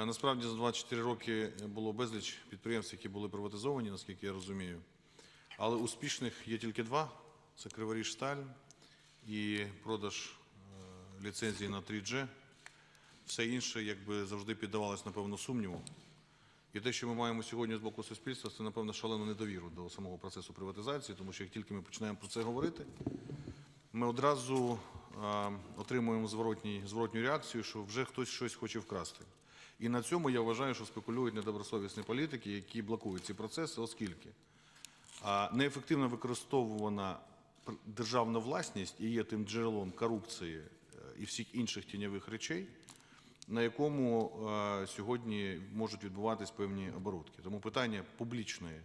Е, Насправді за 24 роки було безліч підприємств, які були приватизовані, наскільки я розумію. Але успішних є тільки два: це Криворіжсталь і продаж е, ліцензії на 3G. Все інше, якби завжди піддавалось, напевно, сумніву. І те, що ми маємо сьогодні з боку суспільства, це, напевно, шалену недовіру до самого процесу приватизації, тому що як тільки ми починаємо про це говорити, ми одразу е, отримуємо зворотню реакцію, що вже хтось щось хоче вкрасти. І на цьому я вважаю, що спекулюють недобросовісні політики, які блокують ці процеси, оскільки неефективно використовувана державна власність і є тим джерелом корупції е, і всіх інших тіньових речей, на якому е, сьогодні можуть відбуватись певні оборудки. Тому питання публічної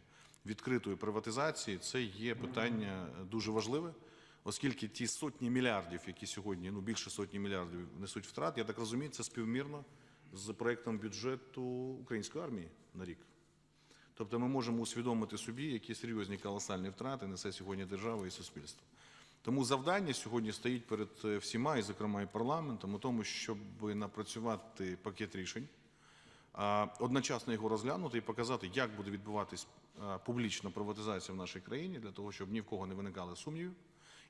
відкритої приватизації це є питання дуже важливе, оскільки ті сотні мільярдів, які сьогодні, ну більше сотні мільярдів несуть втрат, я так розумію, це співмірно з проектом бюджету української армії на рік. Тобто ми можемо усвідомити собі, які серйозні колосальні втрати несе сьогодні держава і суспільство. Тому завдання сьогодні стоїть перед е, всіма, і зокрема і парламентом, у тому, щоб напрацювати пакет рішень, одночасно його розглянути і показати, як буде відбуватись публічна приватизація в нашій країні, для того, щоб ні в кого не виникали сумнівів,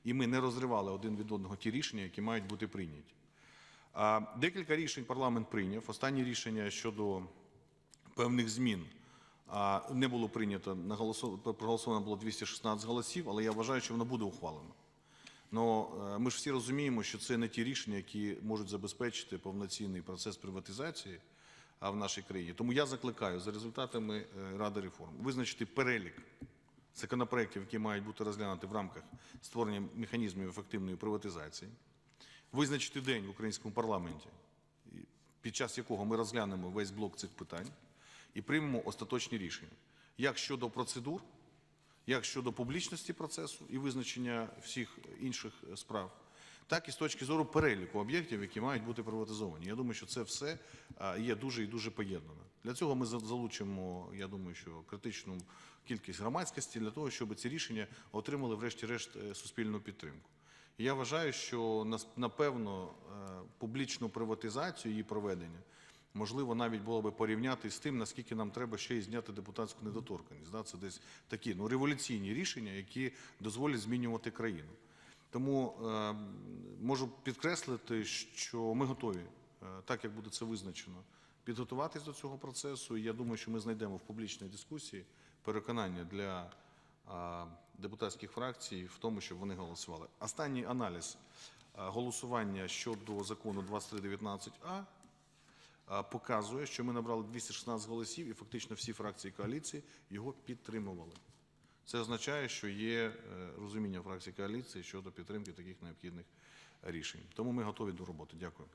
і ми не розривали один від одного ті рішення, які мають бути прийняті. Декілька рішень парламент прийняв. Останнє рішення щодо певних змін не було прийнято, наголосо- проголосовано було 216 голосів, але я вважаю, що воно буде ухвалено. Но е, ми ж всі розуміємо, що це не ті рішення, які можуть забезпечити повноцінний процес приватизації в нашій країні. Тому я закликаю за результатами е, Ради реформ визначити перелік законопроєктів, які мають бути розглянуті в рамках створення механізмів ефективної приватизації, визначити день в українському парламенті, під час якого ми розглянемо весь блок цих питань і приймемо остаточні рішення, як щодо процедур, як щодо публічності процесу і визначення всіх інших справ, так і з точки зору переліку об'єктів, які мають бути приватизовані. Я думаю, що це все є дуже і дуже поєднано. Для цього ми залучимо, я думаю, що критичну кількість громадськості для того, щоб ці рішення отримали, врешті-решт, е, суспільну підтримку. Я вважаю, що напевно е, публічну приватизацію її проведення можливо навіть було би порівняти з тим, наскільки нам треба ще й зняти депутатську недоторканність. Це десь такі ну, революційні рішення, які дозволять змінювати країну. Тому е, можу підкреслити, що ми готові, е, так як буде це визначено, підготуватись до цього процесу. І я думаю, що ми знайдемо в публічній дискусії переконання для депутатських фракцій в тому, щоб вони голосували. Останній аналіз голосування щодо закону 2319А показує, що ми набрали 216 голосів, і фактично всі фракції коаліції його підтримували. Це означає, що є е, розуміння фракції коаліції щодо підтримки таких необхідних рішень. Тому ми готові до роботи. Дякую.